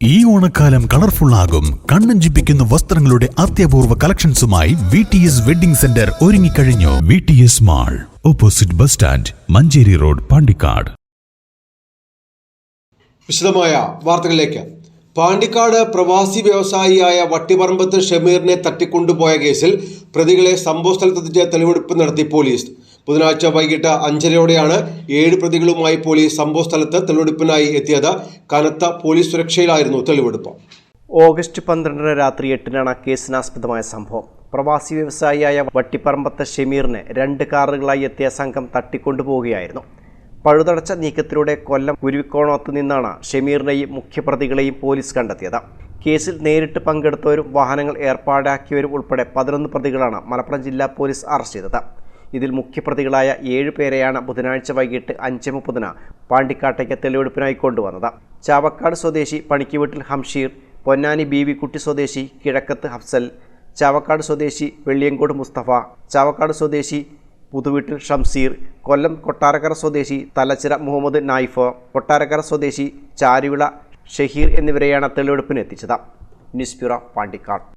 ഈ ഓണക്കാലം കളർഫുൾ ആകും. കണ്ണഞ്ചിപ്പിക്കുന്ന വസ്ത്രങ്ങളുടെ അത്യപൂർവ കളക്ഷൻസുമായി V T S wedding centre ഒരുങ്ങിക്കഴിഞ്ഞു. V T S mall opposite bus stand Manjeri road Pandikkad. വിശദമായ വാർത്തകളിലേക്ക്. പാണ്ടിക്കാട് പ്രവാസി വ്യവസായിയായ വട്ടിപറമ്പത്ത് ഷമീറിനെ തട്ടിക്കൊണ്ടുപോയ കേസിൽ പ്രതികളെ സംഭവ സ്ഥലത്തെത്തിച്ച് തെളിവെടുപ്പ് നടത്തി പോലീസ്. ബുധനാഴ്ച വൈകിട്ട് അഞ്ചരയോടെയാണ് ഏഴ് പ്രതികളുമായി പോലീസ് സംഭവസ്ഥലത്ത് തെളിവെടുപ്പിനായി എത്തിയത്. കനത്ത പോലീസ് സുരക്ഷയിലായിരുന്നു തെളിവെടുപ്പ്. ഓഗസ്റ്റ് പന്ത്രണ്ടിന് രാത്രി എട്ടിനാണ് കേസിനാസ്പദമായ സംഭവം. പ്രവാസി വ്യവസായിയായ വട്ടിപ്പറമ്പത്തെ ഷമീറിനെ രണ്ട് കാറുകളായി എത്തിയ സംഘം തട്ടിക്കൊണ്ടുപോവുകയായിരുന്നു. പഴുതടച്ച നീക്കത്തിലൂടെ കൊല്ലം കുരുവിക്കോണത്ത് നിന്നാണ് ഷമീറിനെയും മുഖ്യപ്രതികളെയും പോലീസ് കണ്ടെത്തിയത്. കേസിൽ നേരിട്ട് പങ്കെടുത്തവരും വാഹനങ്ങൾ ഏർപ്പാടാക്കിയവരും ഉൾപ്പെടെ പതിനൊന്ന് പ്രതികളാണ് മലപ്പുറം ജില്ലാ പോലീസ് അറസ്റ്റ് ചെയ്തത്. ഇതിൽ മുഖ്യപ്രതികളായ ഏഴ് പേരെയാണ് ബുധനാഴ്ച വൈകിട്ട് അഞ്ച് മുപ്പതിന് പാണ്ടിക്കാട്ടേക്ക് തെളിവെടുപ്പിനായി കൊണ്ടുവന്നത്. ചാവക്കാട് സ്വദേശി പണിക്കുവീട്ടിൽ ഹംഷീർ പൊന്നാനി ബീവിക്കുട്ടി സ്വദേശി കിഴക്കത്ത് ഹഫ്സൽ ചാവക്കാട് സ്വദേശി വെള്ളിയങ്കോട് മുസ്തഫ ചാവക്കാട് സ്വദേശി പുതുവീട്ടിൽ ഷംസീർ കൊല്ലം കൊട്ടാരക്കര സ്വദേശി തലച്ചിറ മുഹമ്മദ് നായിഫ് കൊട്ടാരക്കര സ്വദേശി ചാരുവിള ഷഹീർ എന്നിവരെയാണ് തെളിവെടുപ്പിന് എത്തിച്ചത് ന്യൂസ് ബ്യൂറോ പാണ്ടിക്കാട്.